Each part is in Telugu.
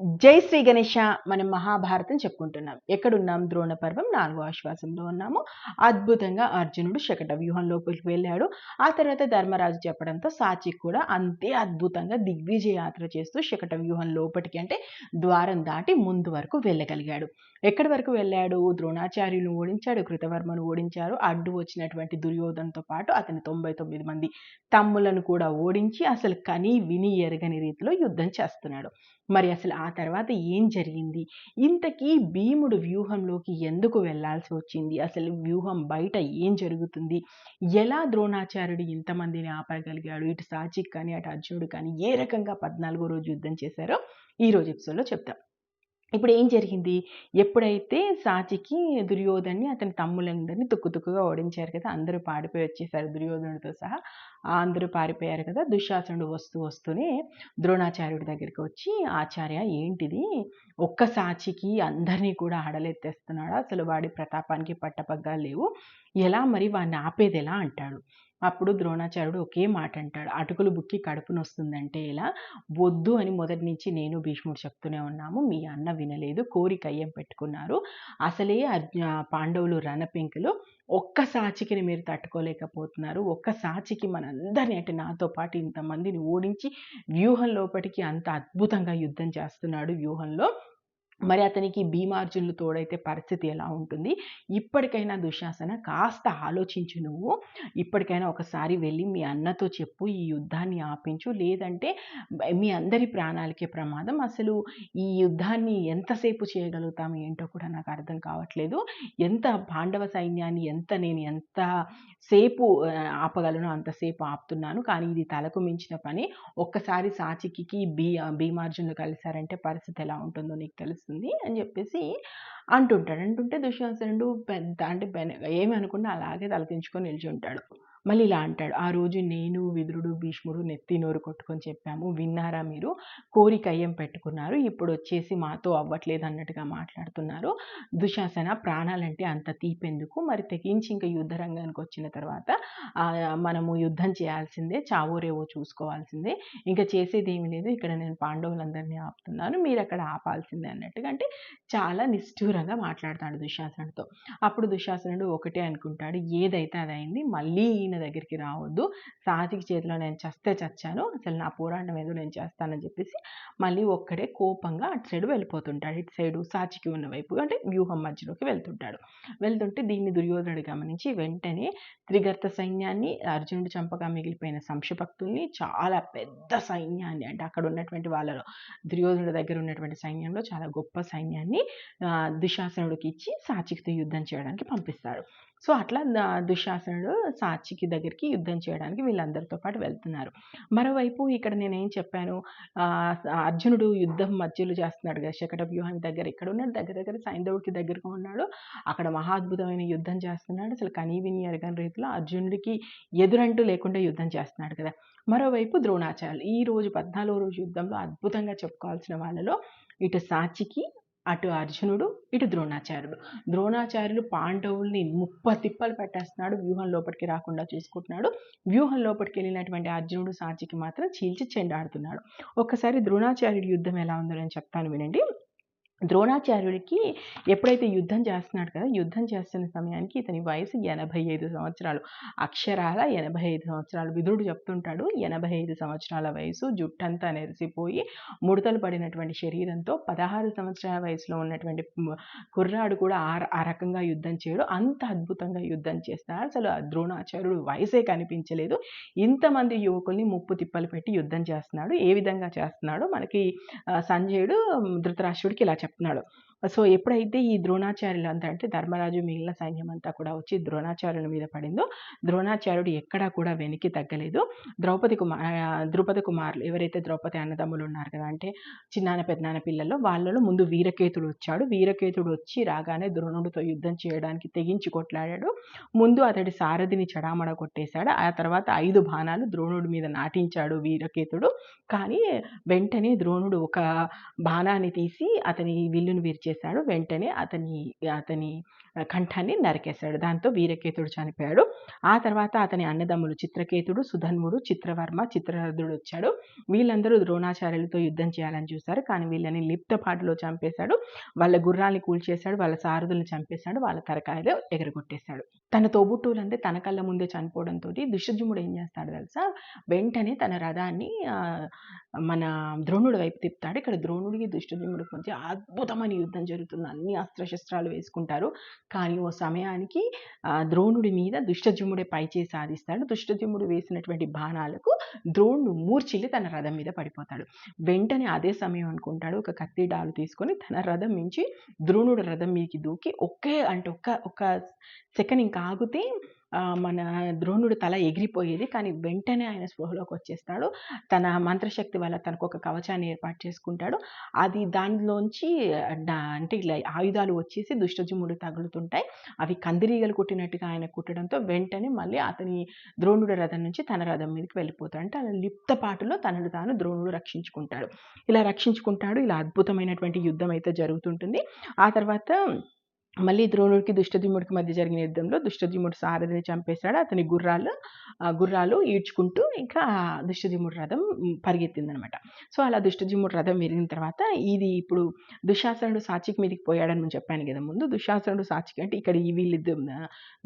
జై శ్రీ గణేష మనం మహాభారతం చెప్పుకుంటున్నాం. ఎక్కడున్నాం? ద్రోణ పర్వం నాలుగో ఆశ్వాసంలో ఉన్నాము. అద్భుతంగా అర్జునుడు శకట వ్యూహం లోపలికి వెళ్ళాడు. ఆ తర్వాత ధర్మరాజు చెప్పడంతో సాచి కూడా అంతే అద్భుతంగా దిగ్విజయ యాత్ర చేస్తూ శకట వ్యూహం లోపలికి అంటే ద్వారం దాటి ముందు వరకు వెళ్ళగలిగాడు. ఎక్కడి వరకు వెళ్ళాడు? ద్రోణాచార్యులు ఓడించాడు కృతవర్మను ఓడించారు. అడ్డు వచ్చినటువంటి దుర్యోధనతో పాటు అతని తొంభై తొమ్మిది మంది తమ్ములను కూడా ఓడించి అసలు కని విని ఎరగని రీతిలో యుద్ధం చేస్తున్నాడు. మరి అసలు ఆ తర్వాత ఏం జరిగింది? ఇంతకీ భీముడు వ్యూహంలోకి ఎందుకు వెళ్ళాల్సి వచ్చింది? అసలు వ్యూహం బయట ఏం జరుగుతుంది? ఎలా ద్రోణాచార్యుడు ఇంతమందిని ఆపగలిగాడు? ఇటు సాచిక్ కానీ అటు అర్జునుడు కానీ ఏ రకంగా పద్నాలుగో రోజు యుద్ధం చేశారో ఈ రోజు ఎపిసోడ్లో చెప్తాం. ఇప్పుడు ఏం జరిగింది? ఎప్పుడైతే సాచికి దుర్యోధన్ని అతని తమ్ములందరినీ తుక్కుతుక్కుగా ఓడించారు కదా అందరూ పాడిపోయి వచ్చేసారు దుర్యోధనుడితో సహా. అందరూ పారిపోయారు కదా దుశ్శాసనుడు వస్తూ వస్తూనే ద్రోణాచార్యుడి దగ్గరికి వచ్చి ఆచార్య ఏంటిది? ఒక్క సాచికి అందరినీ కూడా హడలెత్తేస్తున్నాడు అసలు వాడి ప్రతాపానికి పట్టపగ్గా లేవు. ఎలా మరి వాడిని ఆపేది ఎలా? అంటాడు. అప్పుడు ద్రోణాచార్యుడు ఒకే మాట అంటాడు. అటుకులు బుక్కి కడుపు నొస్తుందంటే ఇలా వద్దు అని మొదటి నుంచి నేను భీష్ముడు చెప్తూనే ఉన్నాము. మీ అన్న వినలేదు. కోరిక అయ్యం పెట్టుకున్నారు. అసలే పాండవులు రణపెంకులు ఒక్క సాచికిని మీరు తట్టుకోలేకపోతున్నారు. ఒక్క సాచికి మనందరినీ అంటే నాతో పాటు ఇంతమందిని ఓడించి వ్యూహం లోపటికి అంత అద్భుతంగా యుద్ధం చేస్తున్నాడు వ్యూహంలో. మరి అతనికి భీమార్జునులు తోడైతే పరిస్థితి ఎలా ఉంటుంది? ఇప్పటికైనా దుశాసన కాస్త ఆలోచించు నువ్వు. ఇప్పటికైనా ఒకసారి వెళ్ళి మీ అన్నతో చెప్పు ఈ యుద్ధాన్ని ఆపించు. లేదంటే మీ అందరి ప్రాణాలకే ప్రమాదం. అసలు ఈ యుద్ధాన్ని ఎంతసేపు చేయగలుగుతాం ఏంటో కూడా నాకు అర్థం కావట్లేదు. ఎంత పాండవ సైన్యాన్ని ఎంత నేను ఎంత సేపు ఆపగలను అంతసేపు ఆపుతున్నాను. కానీ ఇది తలకు మించిన పని. ఒక్కసారి సాచికి బీ భీమార్జునులు కలిశారంటే పరిస్థితి ఎలా ఉంటుందో నీకు తెలుస్తుంది? అని చెప్పేసి అంటుంటాడు. అంటుంటే దుశ్శాసనుడు పెద్ద అంటే ఏమనుకున్నా అలాగే తలదించుకొని నిలిచి ఉంటాడు మళ్ళీ ఇలా అంటాడు. ఆ రోజు నేను విదురుడు భీష్ముడు నెత్తి నోరు కొట్టుకొని చెప్పాము. విన్నారా మీరు? కోరిక అయ్యం పెట్టుకున్నారు? ఇప్పుడు వచ్చేసి మాతో అవ్వట్లేదు అన్నట్టుగా మాట్లాడుతున్నారు. దుశాసన ప్రాణాలంటే అంత తీపెందుకు. మరి తెగించి ఇంకా యుద్ధరంగానికి వచ్చిన తర్వాత మనము యుద్ధం చేయాల్సిందే చావోరేవో చూసుకోవాల్సిందే. ఇంకా చేసేది ఏమీ లేదు. ఇక్కడ నేను పాండవులందరినీ ఆపుతున్నాను. మీరు అక్కడ ఆపాల్సిందే అన్నట్టుగా అంటే చాలా నిష్ఠూరంగా మాట్లాడతాడు దుశ్శాసనుడితో. అప్పుడు దుశాసనుడు ఒకటే అనుకుంటాడు. ఏదైతే అదైంది మళ్ళీ ఈయన దగ్గరికి రావద్దు. సాతికి చేతిలో నేను చస్తే చచ్చాను. అసలు నా పోరాటం ఏదో నేను చేస్తానని చెప్పేసి మళ్ళీ ఒక్కడే కోపంగా అటు సైడ్ వెళ్ళిపోతుంటాడు. ఇటు సైడు సాచికి ఉన్న వైపు అంటే వ్యూహం మధ్యలోకి వెళ్తుంటాడు. వెళ్తుంటే దీన్ని దుర్యోధనుడు గమనించి వెంటనే త్రిగర్త సైన్యాన్ని అర్జునుడు చంపగా మిగిలిపోయిన సంశభక్తుల్ని చాలా పెద్ద సైన్యాన్ని అంటే అక్కడ ఉన్నటువంటి వాళ్ళలో దుర్యోధనుడి దగ్గర ఉన్నటువంటి సైన్యంలో చాలా గొప్ప సైన్యాన్ని దుశాసనుడికి ఇచ్చి సాచికితో యుద్ధం చేయడానికి పంపిస్తాడు. సో అట్లా దుశ్శాసనుడు సాచికి దగ్గరికి యుద్ధం చేయడానికి వీళ్ళందరితో పాటు వెళ్తున్నారు. మరోవైపు ఇక్కడ నేనేం చెప్పాను? అర్జునుడు యుద్ధం మధ్యలో చేస్తున్నాడు కదా శకట వ్యూహం దగ్గర ఇక్కడ ఉన్నాడు దగ్గర దగ్గర సైంధవుడికి దగ్గరగా ఉన్నాడు. అక్కడ మహాద్భుతమైన యుద్ధం చేస్తున్నాడు. అసలు కనీవిని ఎరగని రీతిలో అర్జునుడికి ఎదురంటూ లేకుండా యుద్ధం చేస్తున్నాడు కదా. మరోవైపు ద్రోణాచార్యులు ఈ రోజు పద్నాలుగో రోజు యుద్ధంలో అద్భుతంగా చెప్పుకోవాల్సిన వాళ్ళలో ఇటు సాచికి అటు అర్జునుడు ఇటు ద్రోణాచార్యుడు. ద్రోణాచార్యులు పాండవుల్ని ముప్ప తిప్పలు పెట్టేస్తున్నాడు వ్యూహం లోపలికి రాకుండా చూసుకుంటున్నాడు. వ్యూహం లోపలికి వెళ్ళినటువంటి అర్జునుడు సాచికి మాత్రం చీల్చి చెండాడుతున్నాడు. ఒక్కసారి ద్రోణాచార్యుడి యుద్ధం ఎలా ఉందో నేను చెప్తాను వినండి. ద్రోణాచార్యుడికి ఎప్పుడైతే యుద్ధం చేస్తున్నాడు కదా యుద్ధం చేస్తున్న సమయానికి ఇతని వయసు ఎనభై ఐదు సంవత్సరాలు. అక్షరాల ఎనభై ఐదు సంవత్సరాలు. విదురుడు చెప్తుంటాడు ఎనభై ఐదు సంవత్సరాల వయసు జుట్టంతా నెరిసిపోయి ముడతలు పడినటువంటి శరీరంతో పదహారు సంవత్సరాల వయసులో ఉన్నటువంటి కుర్రాడు కూడా ఆ ఆ రకంగా యుద్ధం చేయడు. అంత అద్భుతంగా యుద్ధం చేస్తాడు. అసలు ఆ ద్రోణాచార్యుడు వయసే కనిపించలేదు. ఇంతమంది యువకుల్ని ముప్పు తిప్పలు పెట్టి యుద్ధం చేస్తున్నాడు. ఏ విధంగా చేస్తున్నాడో మనకి సంజయుడు ధృతరాష్ట్రుడికి ఇలా చెప్తున్నాడు. సో ఎప్పుడైతే ఈ ద్రోణాచార్యులు అంతా అంటే ధర్మరాజు మిగిలిన సైన్యం అంతా కూడా వచ్చి ద్రోణాచార్యుల మీద పడిందో ద్రోణాచార్యుడు ఎక్కడా కూడా వెనక్కి తగ్గలేదు. ద్రౌపది కుమార్ ద్రుపద కుమారులు ఎవరైతే ద్రౌపది అన్నదమ్ములు ఉన్నారు కదా అంటే చిన్నాన పెద్దనాన్న పిల్లల్లో వాళ్ళలో ముందు వీరకేతుడు వచ్చాడు. వీరకేతుడు వచ్చి రాగానే ద్రోణుడితో యుద్ధం చేయడానికి తెగించి కొట్లాడాడు. ముందు అతడి సారథిని చడామడ కొట్టేశాడు. ఆ తర్వాత ఐదు బాణాలు ద్రోణుడి మీద నాటించాడు వీరకేతుడు. కానీ వెంటనే ద్రోణుడు ఒక బాణాన్ని తీసి అతని విల్లును విరిచే చేశాడు. వెంటనే అతని అతని కంఠాన్ని నరికేశాడు. దాంతో వీరకేతుడు చనిపోయాడు. ఆ తర్వాత అతని అన్నదమ్ములు చిత్రకేతుడు సుధన్ముడు చిత్రవర్మ చిత్రరథుడు వచ్చాడు. వీళ్ళందరూ ద్రోణాచార్యులతో యుద్ధం చేయాలని చూశారు. కానీ వీళ్ళని లిప్తపాటులో చంపేశాడు. వాళ్ళ గుర్రాల్ని కూల్చేశాడు. వాళ్ళ సారథుల్ని చంపేశాడు. వాళ్ళ తరకాయలు ఎగరగొట్టేశాడు. తన తోబుట్టువులంటే తన కళ్ళ ముందే చనిపోవడంతో దుష్యజుముడు ఏం చేస్తాడు తెలుసా? వెంటనే తన రథాన్ని మన ద్రోణుడి వైపు తిప్పుతాడు. ఇక్కడ ద్రోణుడికి దుష్టజుముడికి మధ్య అద్భుతమైన యుద్ధం జరుగుతుంది. అన్ని అస్త్రశస్త్రాలు వేసుకుంటారు. కానీ ఓ సమయానికి ద్రోణుడి మీద దుష్టజుముడే పైచే సాధిస్తాడు. దుష్టజుముడు వేసినటువంటి బాణాలకు ద్రోణుడు మూర్చిల్లి తన రథం మీద పడిపోతాడు. వెంటనే అదే సమయం అనుకుంటాడు. ఒక కత్తి డాలు తీసుకొని తన రథం నుంచి ద్రోణుడు రథం మీదకి దూకి ఒకే అంటే ఒక్క ఒక సెకండ్ ఇంకా ఆగితే మన ద్రోణుడు తల ఎగిరిపోయేది. కానీ వెంటనే ఆయన స్పృహలోకి వచ్చేస్తాడు. తన మంత్రశక్తి వల్ల తనకు ఒక కవచాన్ని ఏర్పాటు చేసుకుంటాడు. అది దానిలోంచి అంటే ఇలా ఆయుధాలు వచ్చేసి దుష్టజుముడు తగులుతుంటాయి. అవి కందిరీగలు కుట్టినట్టుగా ఆయన కుట్టడంతో వెంటనే మళ్ళీ అతని ద్రోణుడి రథం నుంచి తన రథం మీదకి వెళ్ళిపోతాడు. అంటే అలా లిప్తపాటులో తనను తాను ద్రోణుడు రక్షించుకుంటాడు. ఇలా రక్షించుకుంటాడు. ఇలా అద్భుతమైనటువంటి యుద్ధం అయితే జరుగుతుంటుంది. ఆ తర్వాత మళ్ళీ ద్రోణుడికి దుష్టద్యుముడికి మధ్య జరిగిన యుద్ధంలో దుష్టద్యుముడు సారథిని చంపేశాడు. అతని గుర్రాలు గుర్రాలు ఈడ్చుకుంటూ ఇంకా దుష్టద్యుముడు రథం పరిగెత్తిందనమాట. సో అలా దుష్టద్యుముడు రథం విరిగిన తర్వాత ఇది ఇప్పుడు దుశ్శాసనుడు సాచికి మీదకి పోయాడని నేను చెప్పాను కదా ముందు. దుశాసనుడు సాచికి అంటే ఇక్కడ ఈ వీళ్ళిద్దరు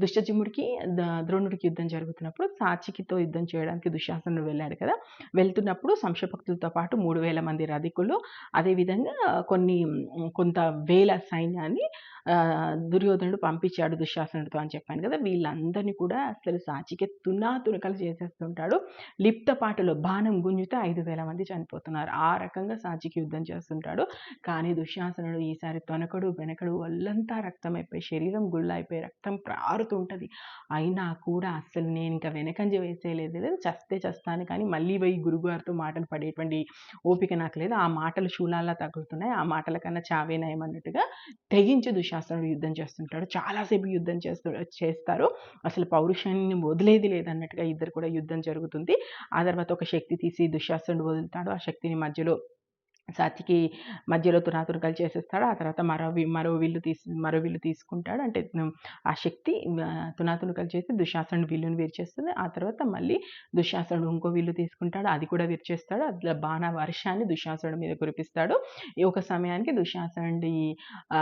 దుష్టజిముడికి ద్రోణుడికి యుద్ధం జరుగుతున్నప్పుడు సాచికితో యుద్ధం చేయడానికి దుశాసనుడు వెళ్ళాడు కదా. వెళ్తున్నప్పుడు సంశభక్తులతో పాటు మూడు వేల మంది రధికులు అదేవిధంగా కొన్ని కొంత వేల సైన్యాన్ని దుర్యోధనుడు పంపించాడు దుశ్శాసనుడితో అని చెప్పాను కదా వీళ్ళందరినీ కూడా అసలు సాచికి తునా తునకలు చేసేస్తుంటాడు లిప్తపాటులో బాణం గుంజితే ఐదు వేల మంది చనిపోతున్నారు. ఆ రకంగా సాచికి యుద్ధం చేస్తుంటాడు. కానీ దుశ్శాసనుడు ఈసారి తొనకడు వెనకడు ఒళ్ళంతా రక్తం అయిపోయి శరీరం గుళ్ళైపోయి అయిపోయి రక్తం ప్రారుతుంటుంది. అయినా కూడా అసలు నేను ఇంకా వెనకంజ వేసేయలేదు లేదు చస్తే చస్తాను కానీ మళ్ళీ పోయి గురుగారితో మాటలు పడేటువంటి ఓపిక నాకు లేదు. ఆ మాటలు శూలాల్లా తగులుతున్నాయి. ఆ మాటల కన్నా చావే నయమన్నట్టుగా తెగించి తెగించి దుశాసనుడు యుద్ధం చేస్తుంటాడు. చాలాసేపు యుద్ధం చేస్తూ చేస్తారు. అసలు పౌరుషాన్ని వదిలేది లేదన్నట్టుగా ఇద్దరు కూడా యుద్ధం జరుగుతుంది. ఆ తర్వాత ఒక శక్తి తీసి దుశ్శాసనుడు వదులుతాడు. ఆ శక్తిని మధ్యలో సాతికి మధ్యలో తునాతునకలు చేసేస్తాడు ఆ తర్వాత మరో వి- మరో విల్లు తీసి మరో విల్లు తీసుకుంటాడు. అంటే ఆ శక్తి ఆ, తునాతునకలు చేసి దుశ్శాసనుడు విల్లును విరిచేస్తుంది. ఆ తర్వాత మళ్ళీ దుశ్శాసనుడు ఇంకో విల్లు తీసుకుంటాడు. అది కూడా విరిచేస్తాడు. అట్లా బాణ వర్షాన్ని దుశ్శాసనుడు మీద కురిపిస్తాడు. ఈ ఒక సమయానికి దుశ్శాసనుడి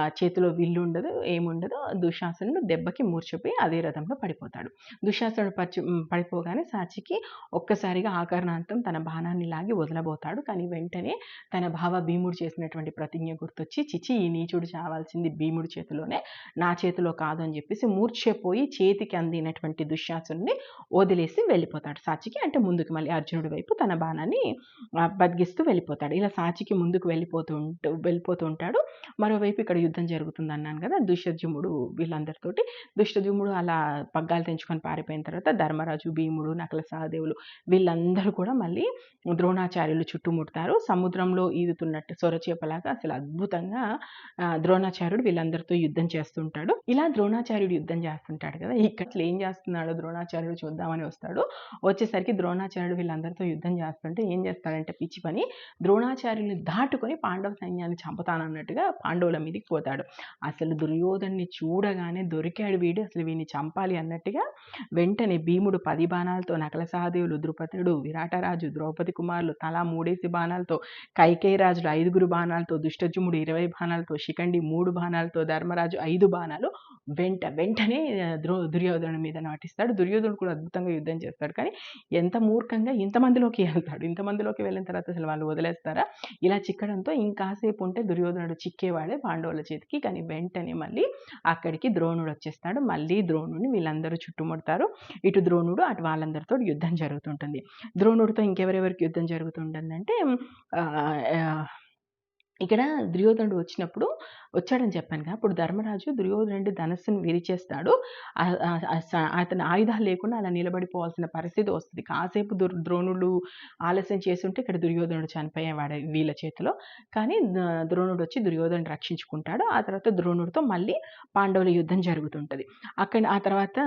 చేతిలో విల్లు ఉండదు ఏముండదు. దుశ్శాసనుడు దెబ్బకి మూర్చిపోయి అదే రథంలో పడిపోతాడు. దుశ్శాసనుడు పచ్చి పడిపోగానే సాచికి ఒక్కసారిగా ఆకరణాంతం తన బాణాన్ని లాగి వదలబోతాడు. కానీ వెంటనే తన భావ భీముడు చేసినటువంటి ప్రతిజ్ఞ గుర్తొచ్చి చిచి ఈ నీచుడు చావాల్సింది భీముడి చేతిలోనే నా చేతిలో కాదు అని చెప్పేసి మూర్ఛపోయి చేతికి అందినటువంటి దుశ్శాసుని వదిలేసి వెళ్ళిపోతాడు. సాచికి అంటే ముందుకు మళ్ళీ అర్జునుడి వైపు తన బాణాన్ని బద్గిస్తూ బతికిస్తూ వెళ్ళిపోతాడు. ఇలా సాచికి ముందుకు వెళ్ళిపోతూ ఉంటూ వెళ్ళిపోతూ ఉంటాడు. మరోవైపు ఇక్కడ యుద్ధం జరుగుతుంది అన్నాను కదా దుష్యజుముడు వీళ్ళందరితోటి. దుష్టజుముడు అలా పగ్గాలు తెంచుకొని పారిపోయిన తర్వాత ధర్మరాజు భీముడు నకల సహదేవులు వీళ్ళందరూ కూడా మళ్ళీ ద్రోణాచార్యులు చుట్టుముడతారు. సముద్రంలో ఈ ఈదుతున్నట్టు సొరచేపలాగా అసలు అద్భుతంగా ద్రోణాచార్యుడు వీళ్ళందరితో యుద్ధం చేస్తుంటాడు. ఇలా ద్రోణాచార్యుడు యుద్ధం చేస్తుంటాడు కదా ఇక్కడ ఏం చేస్తున్నాడో ద్రోణాచార్యుడు చూద్దామని వస్తాడు. వచ్చేసరికి ద్రోణాచార్యుడు వీళ్ళందరితో యుద్ధం చేస్తుంటే ఏం చేస్తాడంటే పిచ్చి పని ద్రోణాచార్యుని దాటుకొని పాండవ సైన్యాన్ని చంపుతానన్నట్టుగా పాండవుల మీదకి పోతాడు. అసలు దుర్యోధన్ని చూడగానే దొరికాడు వీడు అసలు వీడిని చంపాలి అన్నట్టుగా వెంటనే భీముడు పది బాణాలతో నకల సహదేవులు ద్రుపదుడు విరాటరాజు ద్రౌపది కుమారులు తలా మూడేసి బాణాలతో కైకేయ రాజులు ఐదుగురు బాణాలతో దుష్టజుముడు ఇరవై బాణాలతో శిఖండి మూడు బాణాలతో ధర్మరాజు ఐదు బాణాలు వెంట వెంటనే ద్రో దుర్యోధను మీద నాటిస్తాడు. దుర్యోధనుడు కూడా అద్భుతంగా యుద్ధం చేస్తాడు. కానీ ఎంత మూర్ఖంగా ఇంతమందిలోకి వెళ్తాడు. ఇంతమందిలోకి వెళ్ళిన తర్వాత అసలు వాళ్ళు వదిలేస్తారా? ఇలా చిక్కడంతో ఇంకాసేపు ఉంటే దుర్యోధనుడు చిక్కేవాడే పాండవుల చేతికి. కానీ వెంటనే మళ్ళీ అక్కడికి ద్రోణుడు వచ్చేస్తాడు. మళ్ళీ ద్రోణుడిని వీళ్ళందరూ చుట్టుముడతారు. ఇటు ద్రోణుడు అటు వాళ్ళందరితో యుద్ధం జరుగుతుంటుంది. ద్రోణుడితో ఇంకెవరెవరికి యుద్ధం జరుగుతుంటుందంటే ఇక్కడ దుర్యోధనుడు వచ్చినప్పుడు వచ్చాడని చెప్పాను అప్పుడు ధర్మరాజు దుర్యోధనుడి ధనస్సును విరిచేస్తాడు. అతని ఆయుధాలు లేకుండా అలా నిలబడిపోవాల్సిన పరిస్థితి వస్తుంది. కాసేపు దుర్ ద్రోణుడు ఆలస్యం చేస్తుంటే ఇక్కడ దుర్యోధనుడు చనిపోయేవాడు వీళ్ళ చేతిలో. కానీ ద్రోణుడు వచ్చి దుర్యోధనుడు రక్షించుకుంటాడు. ఆ తర్వాత ద్రోణుడితో మళ్ళీ పాండవుల యుద్ధం జరుగుతుంటుంది. అక్కడ ఆ తర్వాత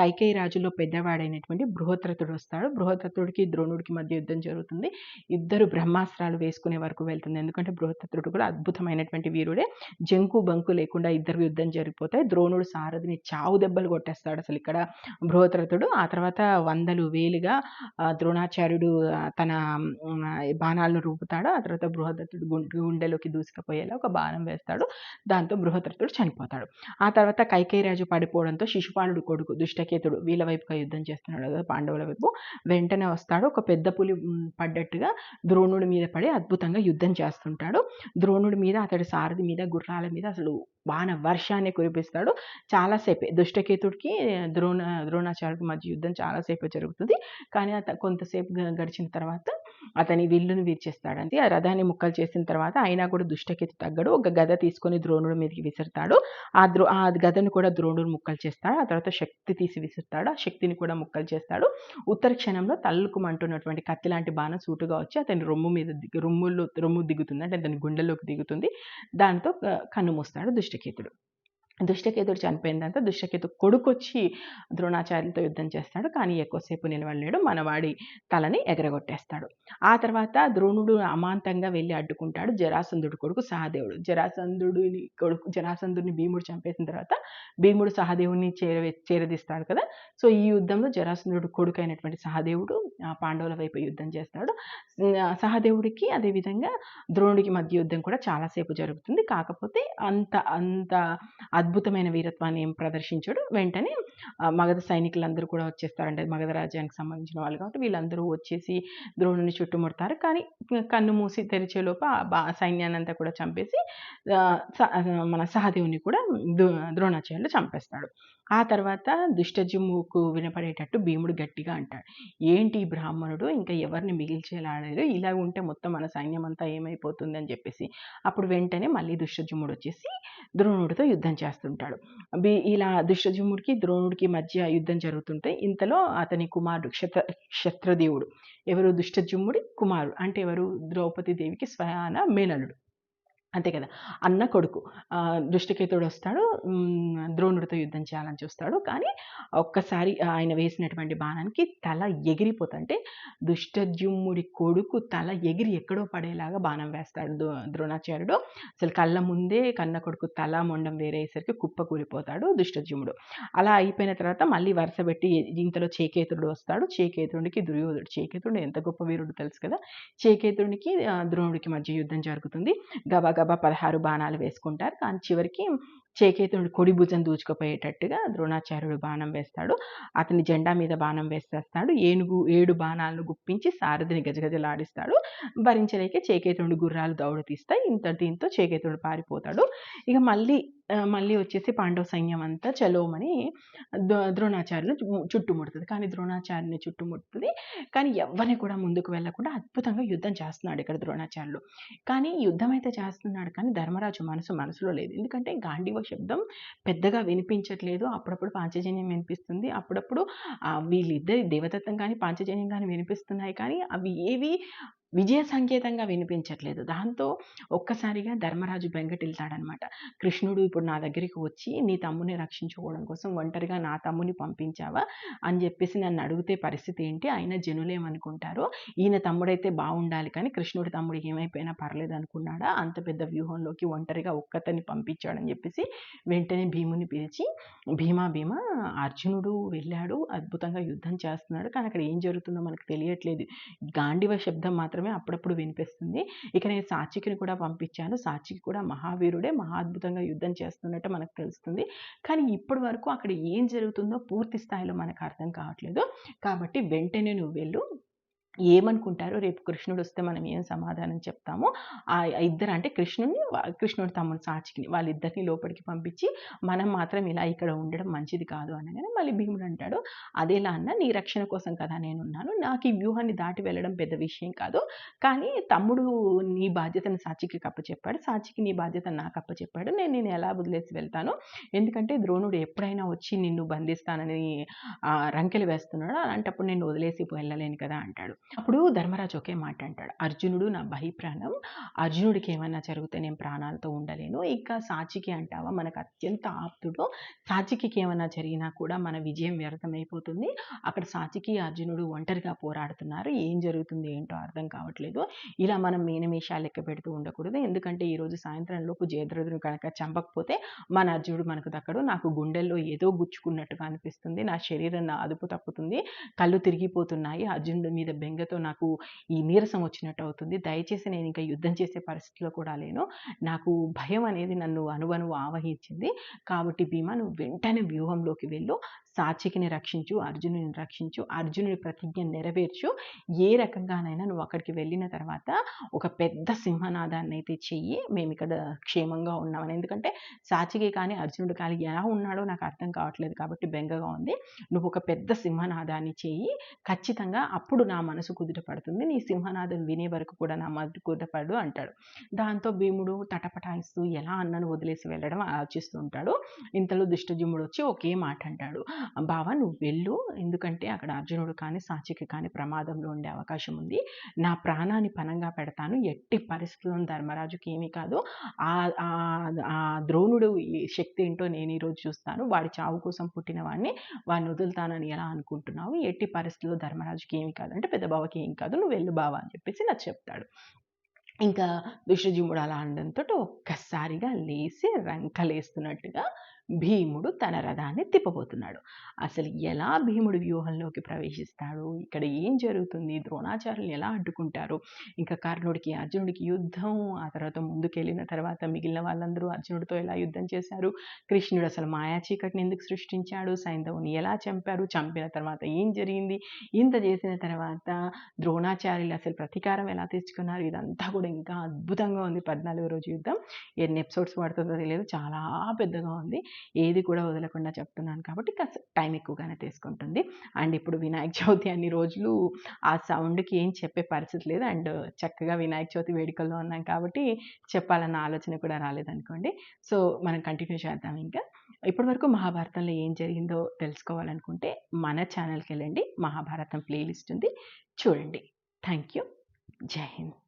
కైకేయి రాజులో పెద్దవాడైనటువంటి బృహత్రథుడు వస్తాడు. బృహత్రథుడికి ద్రోణుడికి మధ్య యుద్ధం జరుగుతుంది. ఇద్దరు బ్రహ్మాస్త్రాలు వేసుకునే వరకు వెళ్తుంది. ఎందుకంటే బృహత్రథుడు బృహద్రథుడు కూడా అద్భుతమైనటువంటి వీరుడే. జంకు బంకు లేకుండా ఇద్దరు యుద్ధం జరిగిపోతాయి. ద్రోణుడు సారథిని చావు దెబ్బలు కొట్టేస్తాడు అసలు ఇక్కడ బృహద్రథుడు. ఆ తర్వాత వందలు వేలుగా ద్రోణాచార్యుడు తన బాణాలను రూపుతాడు. ఆ తర్వాత బృహద్రథుడు గుండెలోకి దూసుకుపోయేలా ఒక బాణం వేస్తాడు. దాంతో బృహద్రథుడు చనిపోతాడు. ఆ తర్వాత కైకేయరాజు పడిపోవడంతో శిశుపాలుడు కొడుకు దుష్టకేతుడు వీళ్ళ వైపుగా యుద్ధం చేస్తున్నాడు కదా పాండవుల వైపు. వెంటనే వస్తాడు. ఒక పెద్ద పులి పడ్డట్టుగా ద్రోణుడి మీద పడి అద్భుతంగా యుద్ధం చేస్తుంటాడు. ద్రోణుడి మీద అతడి సారథి మీద గుర్రాల మీద అసలు బాణ వర్షాన్ని కురిపిస్తాడు. చాలాసేపే దుష్టకేతుడికి ద్రోణ ద్రోణాచార్యుడికి మధ్య యుద్ధం చాలాసేపు జరుగుతుంది. కానీ కొంతసేపు గడిచిన తర్వాత అతని విల్లును వీర్చేస్తాడంతే. ఆ రథాన్ని ముక్కలు చేసిన తర్వాత అయినా కూడా దుష్టకేతు తగ్గడు. ఒక గద తీసుకొని ద్రోణుడి మీదకి విసురుతాడు. ఆ ద్రో ఆ గదను కూడా ద్రోణుడు ముక్కలు చేస్తాడు. ఆ తర్వాత శక్తి తీసి విసురుతాడు. ఆ శక్తిని కూడా ముక్కలు చేస్తాడు. ఉత్తర క్షణంలో తల్లుకుమంటున్నటువంటి కత్తి లాంటి బాణం సూటుగా వచ్చి అతని రొమ్ము మీద రొమ్ముల్లో రొమ్ము దిగుతుంది. అంటే అతని గుండెలోకి దిగుతుంది. దాంతో కన్ను మూస్తాడు దుష్టకేతుడు. దుష్టకేతుడు చనిపోయిందంతా దుష్టకేతు కొడుకొచ్చి ద్రోణాచార్యులతో యుద్ధం చేస్తాడు. కానీ ఎక్కువసేపు నిలవలేడు మనవాడి తలని ఎగరగొట్టేస్తాడు. ఆ తర్వాత ద్రోణుడు అమాంతంగా వెళ్ళి అడ్డుకుంటాడు. జరాసంధుడు కొడుకు సహదేవుడు. జరాసంధుడిని కొడుకు జరాసంధుడిని భీముడు చంపేసిన తర్వాత భీముడు సహదేవుడిని చేరవే చేరదీస్తాడు కదా. సో ఈ యుద్ధంలో జరాసంధుడు కొడుకు అయినటువంటి సహదేవుడు పాండవుల వైపు యుద్ధం చేస్తాడు. సహదేవుడికి అదేవిధంగా ద్రోణుడికి మధ్య యుద్ధం కూడా చాలాసేపు జరుగుతుంది. కాకపోతే అంత అంత అద్భుతమైన వీరత్వాన్ని ఏం ప్రదర్శించాడు. వెంటనే మగధ సైనికులందరూ కూడా వచ్చేస్తారంటే మగధ రాజ్యానికి సంబంధించిన వాళ్ళు కాబట్టి వీళ్ళందరూ వచ్చేసి ద్రోణుని చుట్టుముడతారు. కానీ కన్ను మూసి తెరిచేలోపు ఆ సైన్యాన్ని అంతా కూడా చంపేసి మన సహదేవుని కూడా ద్రోణాచార్యులు చంపేస్తాడు. ఆ తర్వాత దుష్టజుమ్ముకు వినపడేటట్టు భీముడు గట్టిగా అంటాడు. ఏంటి బ్రాహ్మణుడు? ఇంకా ఎవరిని మిగిల్చేలాడారు ఇలా ఉంటే మొత్తం మన సైన్యం అంతా ఏమైపోతుంది అని చెప్పేసి. అప్పుడు వెంటనే మళ్ళీ దుష్టజుమ్ముడు వచ్చేసి ద్రోణుడితో యుద్ధం చేస్తుంటాడు. బి ఇలా దుష్టజుమ్ముడికి ద్రోణుడికి మధ్య యుద్ధం జరుగుతుంటే ఇంతలో అతని కుమారుడు క్షత్ర క్షత్రదేవుడు. ఎవరు? దుష్టజుమ్ముడి కుమారుడు. అంటే ఎవరు? ద్రౌపది దేవికి స్వయాన మేనలుడు అంతే కదా. అన్న కొడుకు. దృష్టికేతుడు వస్తాడు. ద్రోణుడితో యుద్ధం చేయాలని చూస్తాడు. కానీ ఒక్కసారి ఆయన వేసినటువంటి బాణానికి తల ఎగిరిపోతుంటే దుష్టజుమ్ముడి కొడుకు తల ఎగిరి ఎక్కడో పడేలాగా బాణం వేస్తాడు ద్రోణాచార్యుడు. అసలు కళ్ళ ముందే కన్న కొడుకు తల మొండం వేరేసరికి కుప్ప కూలిపోతాడు దుష్టజుమ్ముడు అలా అయిపోయిన తర్వాత మళ్ళీ వరుస పెట్టి ఇంతలో చేకేతుడు వస్తాడు. చేకేతుడికి దుర్యోధుడు చేకేతుడు ఎంత గొప్ప వీరుడు తెలుసు కదా? చేకేతుడికి ద్రోణుడికి మధ్య యుద్ధం జరుగుతుంది. గబా గబగబా పదహారు బాణాలు వేసుకుంటారు. కానీ చివరికి చేకేతుడు కొడి భుజం దూచుకుపోయేటట్టుగా ద్రోణాచార్యుడు బాణం వేస్తాడు. అతని జెండా మీద బాణం వేసేస్తాడు. ఏనుగు ఏడు బాణాలను గుప్పించి సారథిని గజగజలాడిస్తాడు. భరించలేక చేకేతుడు గుర్రాలు దౌడు తీస్తాయి. ఇంత దీంతో చేకేతుడు పారిపోతాడు. ఇక మళ్ళీ మళ్ళీ వచ్చేసి పాండవ సైన్యం అంతా చలోమని ద్రోణాచార్యులు చుట్టుముడుతుంది. కానీ ద్రోణాచార్యుని చుట్టుముడుతుంది. కానీ ఎవరిని కూడా ముందుకు వెళ్ళకుండా అద్భుతంగా యుద్ధం చేస్తున్నాడు ఇక్కడ ద్రోణాచార్యులు. కానీ యుద్ధం అయితే చేస్తున్నాడు కానీ ధర్మరాజు మనసు మనసులో లేదు. ఎందుకంటే గాంధీవ శబ్దం పెద్దగా వినిపించట్లేదు. అప్పుడప్పుడు పాంచజన్యం వినిపిస్తుంది. అప్పుడప్పుడు వీళ్ళిద్దరి దేవతత్వం కానీ పాంచజన్యం కానీ వినిపిస్తున్నాయి. కానీ అవి ఏవి విజయ సంకేతంగా వినిపించట్లేదు. దాంతో ఒక్కసారిగా ధర్మరాజు బెంగటిల్తాడనమాట. కృష్ణుడు ఇప్పుడు నా దగ్గరికి వచ్చి నీ తమ్ముని రక్షించుకోవడం కోసం ఒంటరిగా నా తమ్ముని పంపించావా? అని చెప్పేసి నన్ను అడిగితే పరిస్థితి ఏంటి? ఆయన జనులేమనుకుంటారో? ఈయన తమ్ముడైతే బాగుండాలి కానీ కృష్ణుడి తమ్ముడికి ఏమైపోయినా పర్లేదు అనుకున్నాడా? అంత పెద్ద వ్యూహంలోకి ఒంటరిగా ఒక్కతని పంపించాడని చెప్పేసి వెంటనే భీముని పిలిచి భీమా భీమా అర్జునుడు వెళ్ళాడు అద్భుతంగా యుద్ధం చేస్తున్నాడు కానీ అక్కడ ఏం జరుగుతుందో మనకు తెలియట్లేదు. గాండివ శబ్దం మాత్రం మాత్రమే అప్పుడప్పుడు వినిపిస్తుంది. ఇక నేను సాచికిని కూడా పంపించాను. సాచికి కూడా మహావీరుడే మహాద్భుతంగా యుద్ధం చేస్తున్నట్టు మనకు తెలుస్తుంది. కానీ ఇప్పటి వరకు అక్కడ ఏం జరుగుతుందో పూర్తి స్థాయిలో మనకు అర్థం కావట్లేదు. కాబట్టి వెంటనే నువ్వు వెళ్ళు. ఏమనుకుంటారో రేపు కృష్ణుడు వస్తే మనం ఏం సమాధానం చెప్తామో ఆ ఇద్దరు అంటే కృష్ణుడిని కృష్ణుడు తమ్ముడు సాచికిని వాళ్ళిద్దరిని లోపలికి పంపించి మనం మాత్రం ఇలా ఇక్కడ ఉండడం మంచిది కాదు అనగానే మళ్ళీ భీముడు అంటాడు అదేలా అన్న నీ రక్షణ కోసం కదా నేను ఉన్నాను నాకు ఈ వ్యూహాన్ని దాటి వెళ్ళడం పెద్ద విషయం కాదు కానీ తమ్ముడు నీ బాధ్యతను సాచికి చెప్పాడు సాచికి నీ బాధ్యత నాకు చెప్పాడు నేను నేను ఎలా వదిలేసి వెళ్తాను ఎందుకంటే ద్రోణుడు ఎప్పుడైనా వచ్చి నిన్ను బంధిస్తానని రంకెలు వేస్తున్నాడు అలాంటప్పుడు నేను వదిలేసి వెళ్ళలేను కదా అంటాడు. అప్పుడు ధర్మరాజు ఒకే మాట అంటాడు అర్జునుడు నా బహిప్రాణం. అర్జునుడికి ఏమైనా జరిగితే నేను ప్రాణాలతో ఉండలేను. ఇంకా సాచికి అంటావా? మనకు అత్యంత ఆప్తుడు. సాచికి ఏమైనా జరిగినా కూడా మన విజయం వ్యర్థమైపోతుంది. అక్కడ సాచికి అర్జునుడు ఒంటరిగా పోరాడుతున్నారు. ఏం జరుగుతుంది? ఏంటో అర్థం కావట్లేదు. ఇలా మనం మీనమేషాలు లెక్క పెడుతూ ఉండకూడదు. ఎందుకంటే ఈరోజు సాయంత్రం లోపు జయద్రథుడు కనుక చంపకపోతే మన అర్జునుడు మనకు దక్కడు. నాకు గుండెల్లో ఏదో గుచ్చుకున్నట్టుగా అనిపిస్తుంది. నా శరీరం నా అదుపు తప్పుతుంది. కళ్ళు తిరిగిపోతున్నాయి. అర్జునుడి మీద బెంగతో నాకు ఈ నీరసం వచ్చినట్టు అవుతుంది. దయచేసి నేను ఇంకా యుద్ధం చేసే పరిస్థితిలో కూడా లేను. నాకు భయం అనేది నన్ను అనువను ఆవహించింది. కాబట్టి భీమా నువ్వు వెంటనే వ్యూహంలోకి వెళ్ళు. సాచికిని రక్షించు అర్జునుని రక్షించు అర్జునుడి ప్రతిజ్ఞ నెరవేర్చు. ఏ రకంగానైనా నువ్వు అక్కడికి వెళ్ళిన తర్వాత ఒక పెద్ద సింహనాదాన్ని అయితే చెయ్యి. మేము ఇక్కడ క్షేమంగా ఉన్నామని. ఎందుకంటే సాచికి కానీ అర్జునుడు కానీ ఎలా ఉన్నాడో నాకు అర్థం కావట్లేదు కాబట్టి బెంగగా ఉంది. నువ్వు ఒక పెద్ద సింహనాదాన్ని చెయ్యి. ఖచ్చితంగా అప్పుడు నా మనసు కుదుట పడుతుంది. నీ సింహనాదం వినే వరకు కూడా నా మనసు కుదుటపడు అంటాడు. దాంతో భీముడు తటపటాయిస్తూ ఎలా అన్నను వదిలేసి వెళ్ళడం ఆలోచిస్తూ ఉంటాడు. ఇంతలో దుష్టజుముడు వచ్చి ఒకే మాట అంటాడు బావా నువ్వు వెళ్ళు. ఎందుకంటే అక్కడ అర్జునుడు కానీ సాచికి కానీ ప్రమాదంలో ఉండే అవకాశం ఉంది. నా ప్రాణాన్ని పనంగా పెడతాను. ఎట్టి పరిస్థితుల్లో ధర్మరాజుకి ఏమీ కాదు. ఆ ఆ ద్రోణుడు శక్తి ఏంటో నేను ఈరోజు చూస్తాను. వాడి చావు కోసం పుట్టిన వాడిని వాడిని వదులుతానని ఎలా అనుకుంటున్నావు? ఎట్టి పరిస్థితుల్లో ధర్మరాజుకి ఏమి కాదు. అంటే పెద్ద బావకి ఏం కాదు. నువ్వు వెళ్ళు బావా అని చెప్పేసి నాకు చెప్తాడు. ఇంకా దుష్టజీవుడు అలా అనడంతో ఒక్కసారిగా లేచి రంకలేస్తున్నట్టుగా భీముడు తన రథాన్ని తిప్పబోతున్నాడు. అసలు ఎలా భీముడు వ్యూహంలోకి ప్రవేశిస్తాడు? ఇక్కడ ఏం జరుగుతుంది? ద్రోణాచార్యులు ఎలా అడ్డుకుంటారు? ఇంకా కర్ణుడికి అర్జునుడికి యుద్ధం ఆ తర్వాత ముందుకెళ్ళిన తర్వాత మిగిలిన వాళ్ళందరూ అర్జునుడితో ఎలా యుద్ధం చేశారు? కృష్ణుడు అసలు మాయా చీకటిని ఎందుకు సృష్టించాడు? సైంధవుని ఎలా చంపారు? చంపిన తర్వాత ఏం జరిగింది? ఇంత చేసిన తర్వాత ద్రోణాచార్యులు అసలు ప్రతీకారం ఎలా తెచ్చుకున్నారు? ఇదంతా కూడా ఇంకా అద్భుతంగా ఉంది. పద్నాలుగో రోజు యుద్ధం. ఎన్ని ఎపిసోడ్స్ పడుతుందో తెలియదు. చాలా పెద్దగా ఉంది. ఏది కూడా వదలకుండా చెప్తున్నాను కాబట్టి కాస్త టైం ఎక్కువగానే తీసుకుంటుంది. అండ్ ఇప్పుడు వినాయక చవితి అన్ని రోజులు ఆ సౌండ్కి ఏం చెప్పే పరిస్థితి లేదు. అండ్ చక్కగా వినాయక చవితి వేడుకల్లో ఉన్నాం కాబట్టి చెప్పాలన్న ఆలోచన కూడా రాలేదనుకోండి. సో మనం కంటిన్యూ చేద్దాం ఇంకా. ఇప్పటివరకు మహాభారతంలో ఏం జరిగిందో తెలుసుకోవాలనుకుంటే మన ఛానల్కి వెళ్ళండి. మహాభారతం ప్లేలిస్ట్ ఉంది. చూడండి. థ్యాంక్ యూ జై హింద్.